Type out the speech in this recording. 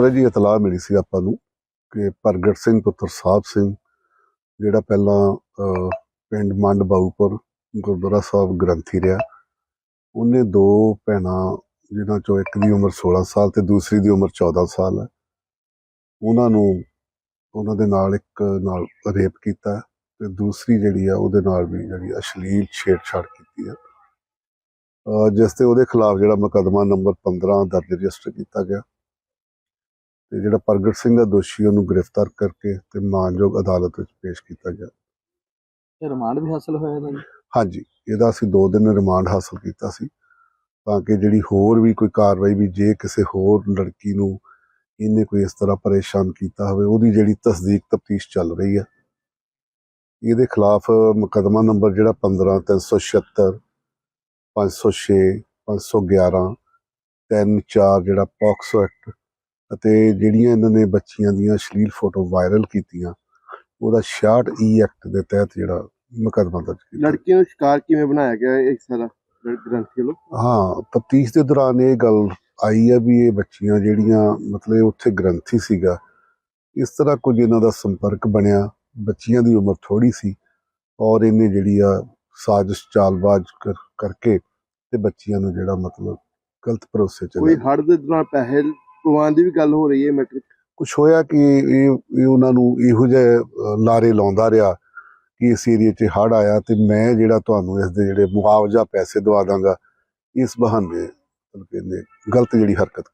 ਤਰ੍ਹਾਂ ਜੀ ਇਤਲਾਹ ਮਿਲੀ ਸੀ ਆਪਾਂ ਨੂੰ ਕਿ ਪ੍ਰਗਟ ਸਿੰਘ, ਪੁੱਤਰ ਸਾਹਿਬ ਸਿੰਘ, ਜਿਹੜਾ ਪਹਿਲਾਂ ਪਿੰਡ ਮੰਡ ਬਾਊਪੁਰ ਗੁਰਦੁਆਰਾ ਸਾਹਿਬ ਗ੍ਰੰਥੀ ਰਿਹਾ, ਉਹਨੇ ਦੋ ਭੈਣਾਂ, ਜਿਨ੍ਹਾਂ ਚੋਂ ਇੱਕ ਦੀ ਉਮਰ 16 ਸਾਲ ਤੇ ਦੂਸਰੀ ਦੀ ਉਮਰ 14 ਸਾਲ ਹੈ, ਉਹਨਾਂ ਨੂੰ, ਉਹਨਾਂ ਦੇ ਨਾਲ ਇੱਕ ਨਾਲ ਰੇਪ ਕੀਤਾ ਹੈ ਤੇ ਦੂਸਰੀ ਜਿਹੜੀ ਆ, ਉਹਦੇ ਨਾਲ ਵੀ ਜਿਹੜੀ ਅਸ਼ਲੀਲ ਛੇੜਛਾੜ ਕੀਤੀ ਹੈ ਜਿਸ ਤੇ ਉਹਦੇ ਖਿਲਾਫ ਜਿਹੜਾ ਮੁਕੱਦਮਾ ਨੰਬਰ 15 ਦਰਜ ਰਜਿਸਟਰ ਕੀਤਾ ਗਿਆ। ਤੇ ਜਿਹੜਾ ਪ੍ਰਗਟ ਸਿੰਘ ਦਾ ਦੋਸ਼ੀ ਉਹਨੂੰ ਗ੍ਰਿਫਤਾਰ ਕਰਕੇ ਤੇ ਮਾਨਯੋਗ ਅਦਾਲਤ ਵਿੱਚ ਪੇਸ਼ ਕੀਤਾ ਗਿਆ। ਇਹ ਰਿਮਾਂਡ ਵੀ ਹਾਸਲ ਹੋਇਆ ਇਹਦਾ ਜੀ? ਹਾਂਜੀ ਇਹਦਾ ਅਸੀਂ 2 ਦਿਨ ਰਿਮਾਂਡ ਹਾਸਲ ਕੀਤਾ ਸੀ ਤਾਂ ਕਿ ਜਿਹੜੀ ਹੋਰ ਵੀ ਕੋਈ ਕਾਰਵਾਈ ਵੀ ਜੇ ਕਿਸੇ ਹੋਰ ਲੜਕੀ ਨੂੰ ਇਹਨੇ ਕੋਈ ਇਸ ਤਰ੍ਹਾਂ ਪਰੇਸ਼ਾਨ ਕੀਤਾ ਹੋਵੇ ਉਹਦੀ ਜਿਹੜੀ ਤਸਦੀਕ ਤਫਤੀਸ਼ ਚੱਲ ਰਹੀ ਹੈ ਇਹਦੇ ਖਿਲਾਫ ਮੁਕੱਦਮਾ ਨੰਬਰ ਜਿਹੜਾ 15 376 506 511 ਤਿੰਨ ਚਾਰ ਜਿਹੜਾ ਪੌਕਸੋ ਐਕਟ ਅਤੇ ਜਿਹੜੀਆਂ ਇਹਨਾਂ ਨੇ ਬੱਚੀਆਂ ਦੀਆਂ ਅਸ਼ਲੀਲ ਫੋਟੋ ਵਾਇਰਲ ਕੀਤੀਆਂ ਉਹਦਾ 66 ਈ ਐਕਟ ਦੇ ਤਹਿਤ ਜਿਹੜਾ ਮੁਕੱਦਮਾ ਦਰਜ ਕੀਤਾ। ਲੜਕੀ ਨੂੰ ਸ਼ਿਕਾਰ ਕਿਵੇਂ ਬਣਾਇਆ ਗਿਆ ਹੈ ਇੱਕ ਸਾਰਾ ਗ੍ਰੰਥੀ ਵੱਲੋਂ? ਹਾਂ ਤਫਤੀਸ਼ ਦੇ ਦੌਰਾਨ ਇਹ ਗੱਲ ਆਈ ਹੈ ਵੀ ਇਹ ਬੱਚੀਆਂ ਜਿਹੜੀਆਂ ਮਤਲਬ ਇਹ ਉੱਥੇ ਗ੍ਰੰਥੀ ਸੀਗਾ ਇਸ ਤਰ੍ਹਾਂ ਕੁਝ ਇਹਨਾਂ ਦਾ ਸੰਪਰਕ ਬਣਿਆ ਬੱਚੀਆਂ ਦੀ ਉਮਰ ਥੋੜੀ ਸੀ ਔਰ ਇਹਨੇ ਜਿਹੜੀ ਆ ਸਾਜ਼ਿਸ਼ ਚਾਲਬਾਜ਼ ਕਰ- ਕਰਕੇ ਤੇ ਬੱਚੀਆਂ ਨੂੰ ਜਿਹੜਾ ਮਤਲਬ ਗਲਤ ਭਰੋਸੇ ਚ ਕੋਈ ਲੈ ਹੜ੍ਹ ਦੇ ਦੌਰਾਨ ਪੈਸੇ ਪਵਾਉਣ ਦੀ ਵੀ ਗੱਲ ਹੋ ਰਹੀ ਹੈ ਮੈਟਰ ਕੁਝ ਹੋਇਆ ਕਿ ਇਹ ਉਹਨਾਂ ਨੂੰ ਇਹੋ ਜਿਹੇ ਲਾਰੇ ਲਾਉਂਦਾ ਰਿਹਾ ਕਿ ਇਸ ਏਰੀਏ 'ਚ ਹੜ ਆਇਆ ਤੇ ਮੈਂ ਜਿਹੜਾ ਤੁਹਾਨੂੰ ਇਸ ਦੇ ਜਿਹੜੇ ਮੁਆਵਜ਼ਾ ਪੈਸੇ ਦਵਾ ਦਾਂਗਾ, ਇਸ ਬਹਾਨੇ ਮਤਲਬ ਕਿ ਗਲਤ ਜਿਹੜੀ ਹਰਕਤ